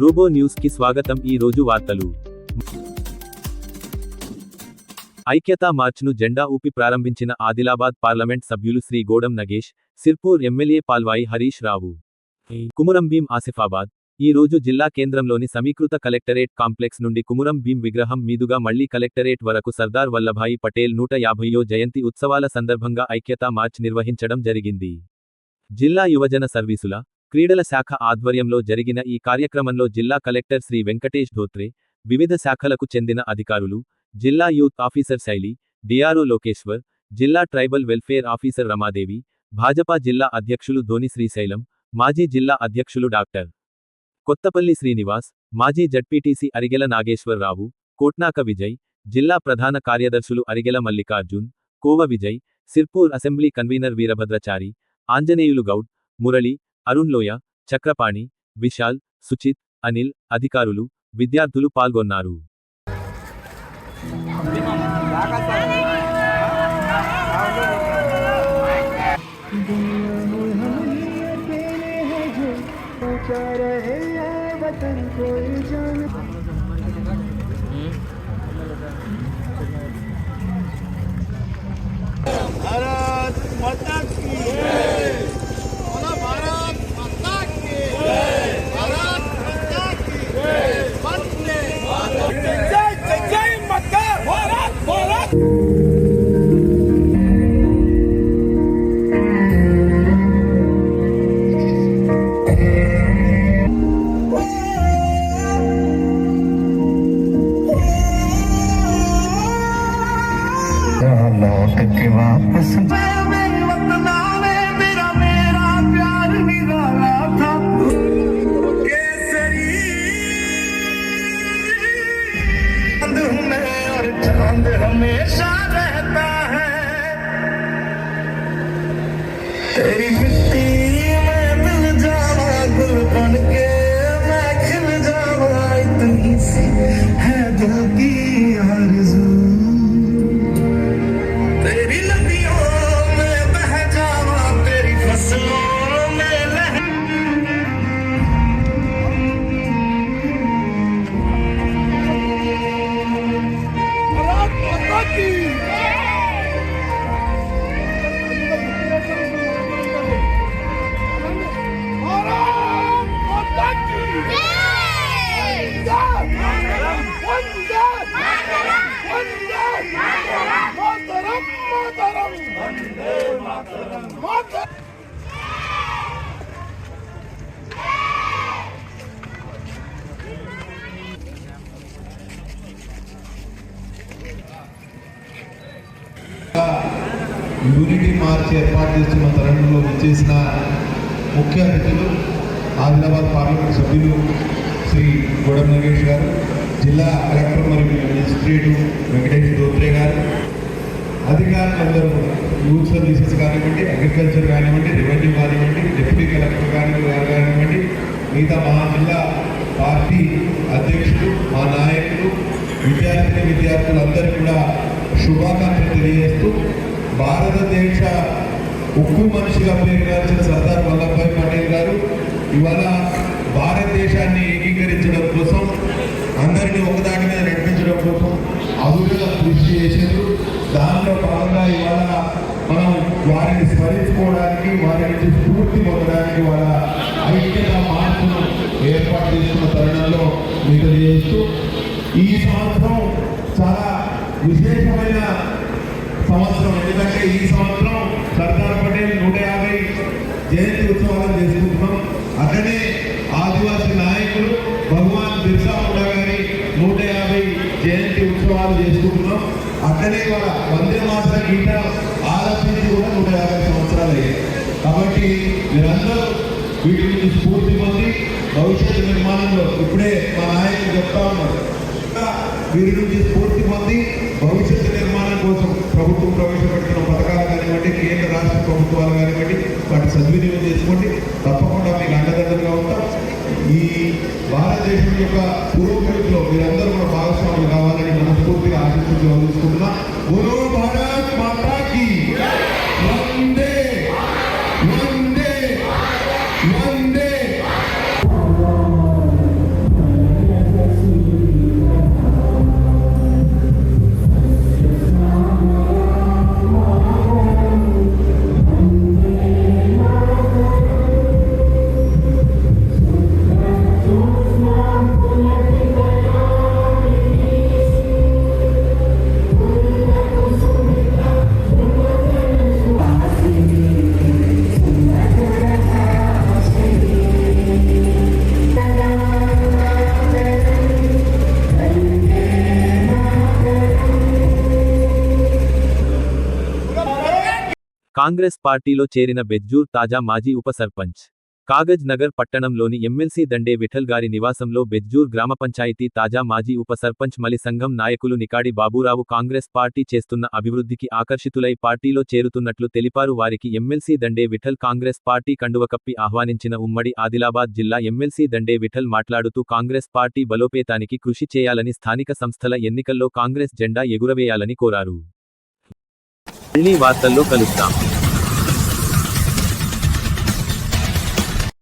Robo న్యూస్కి స్వాగతం. ఈ రోజు వార్తలు. ఐక్యతా మార్చ్ను జెండా ఊపి ప్రారంభించిన ఆదిలాబాద్ పార్లమెంట్ సభ్యులు శ్రీ గోడం నగేష్ సిర్పూర్ ఎమ్మెల్యే పాల్వాయి హరీష్ రావు. కుమురం భీం ఆసిఫాబాద్. ఈ రోజు జిల్లా కేంద్రంలోని సమీకృత కలెక్టరేట్ కాంప్లెక్స్ నుండి కుమురం భీం విగ్రహం మీదుగా మళ్ళీ కలెక్టరేట్ వరకు సర్దార్ వల్లభాయి పటేల్ నూట యాభైయో జయంతి ఉత్సవాల సందర్భంగా ఐక్యతా మార్చ్ నిర్వహించడం జరిగింది. జిల్లా యువజన సర్వీసుల క్రీడల శాఖ ఆధ్వర్యంలో జరిగిన ఈ కార్యక్రమంలో జిల్లా కలెక్టర్ శ్రీ వెంకటేష్ ధోత్రే వివిధ శాఖలకు చెందిన అధికారులు జిల్లా youth officer Shaili DRO Lokeshwar జిల్లా tribal welfare officer Ramadevi Bhajapa జిల్లా అధ్యక్షులు ధోని శ్రీశైలం మాజీ జిల్లా అధ్యక్షులు డాక్టర్ కొత్తపల్లి శ్రీనివాస్ మాజీ జడ్పీటీసీ అరిగెల నాగేశ్వరరావు కోట్నాక విజయ్ జిల్లా ప్రధాన కార్యదర్శులు అరిగెల మల్లికార్జున్ కోవ విజయ్ సిర్పూర్ అసెంబ్లీ కన్వీనర్ వీరభద్రచారి ఆంజనేయులు గౌడ్ మురళి అరుణ్ లోయ చక్రపాణి విశాల్ సుచిత్ అనిల్ అధికారులు విద్యార్థులు పాల్గొన్నారు. యూనిటీ మార్చ్ ఏర్పాటు చేస్తున్న తరుణంలో వచ్చేసిన ముఖ్య అతిథులు ఆదిలాబాద్ పార్లమెంట్ సభ్యులు శ్రీ గొడవ నగేష్ గారు జిల్లా కలెక్టర్ మరియు మెజిస్ట్రేటు వెంకటేష్ దోత్రే గారు అధికారులందరూ కూడా యూత్ సర్వీసెస్ కానివ్వండి అగ్రికల్చర్ కానివ్వండి రెవెన్యూ కానివ్వండి డిప్యూటీ కలెక్టర్ కానివ్వండి కానివ్వండి మిగతా మా జిల్లా పార్టీ అధ్యక్షులు మా నాయకులు విద్యార్థిని విద్యార్థులందరూ కూడా శుభాకాంక్షలు తెలియజేస్తూ భారతదేశ ఉక్కు మనిషిగా పేరుగాల్చిన సర్దార్ వల్లభాయ్ పటేల్ గారు ఇవాళ భారతదేశాన్ని ఏకీకరించడం కోసం అందరినీ ఒకదాటి మీద నడిపించడం కోసం అదురుగా కృషి చేశారు దాంట్లో భాగంగా ఇవాళ మనం వారిని స్మరించుకోవడానికి వారి నుంచి స్ఫూర్తి పొందడానికి వాళ్ళ ఐక్యత మార్పును ఏర్పాటు చేసుకున్న తరుణంలో మీకు తెలియజేస్తూ ఈ సంవత్సరం చాలా విశేషమైన సంవత్సరం. ఎందుకంటే ఈ సంవత్సరం సర్దార్ పటేల్ నూట యాభై జయంతి ఉత్సవాలు చేసుకుంటున్నాం. అతనే ఉత్సవాలు చేసుకుంటున్నాం. అట్లనే వాళ్ళ వందే మాత గీత ఆలపించి కూడా నూట యాభై సంవత్సరాలు అయ్యాయి. కాబట్టి మీరందరూ వీటి నుంచి స్ఫూర్తి పొంది భవిష్యత్తు నిర్మాణంలో ఇప్పుడే మా నాయకులు చెప్తా ఉన్నారు. వీరి నుంచి స్ఫూర్తి పొంది భవిష్యత్తు నిర్మాణం కోసం ప్రభుత్వం ప్రవేశపెడుతున్న పథకాలు కానివ్వండి కేంద్ర రాష్ట్ర ప్రభుత్వాలు కానివ్వండి వాటి సద్వినియోగం చేసుకోండి. తప్పకుండా మీకు అండదండలుగా ఉంటాం. ఈ భారతదేశం యొక్క పురోగతిలో మీరందరూ కూడా భాగస్వాములు కావాలని మనస్ఫూర్తిగా ఆశిస్తూ అందిస్తున్నా భారత్ మాతాకి. కాంగ్రెస్ పార్టీలో చేరిన బెజ్జూర్ తాజా మాజీ ఉప సర్పంచ్. కాగజ్ నగర్ పట్టణంలోని ఎమ్మెల్సీ దండే విఠల్ గారి నివాసంలో బెజ్జూర్ గ్రామ పంచాయతీ తాజా మాజీ ఉప సర్పంచ్ మలి సంఘం నాయకులు నికాడి బాబూరావు కాంగ్రెస్ పార్టీ చేస్తున్న అభివృద్ధికి ఆకర్షితులై పార్టీలో చేరుతున్నట్లు తెలిపారు. వారికి ఎమ్మెల్సీ దండే విఠల్ కాంగ్రెస్ పార్టీ కండువ కప్పి ఆహ్వానించిన ఉమ్మడి ఆదిలాబాద్ జిల్లా ఎమ్మెల్సీ దండే విఠల్ మాట్లాడుతూ కాంగ్రెస్ పార్టీ బలోపేతానికి కృషి చేయాలని స్థానిక సంస్థల ఎన్నికల్లో కాంగ్రెస్ జెండా ఎగురవేయాలని కోరారు. వార్తల్లో కలుస్తాం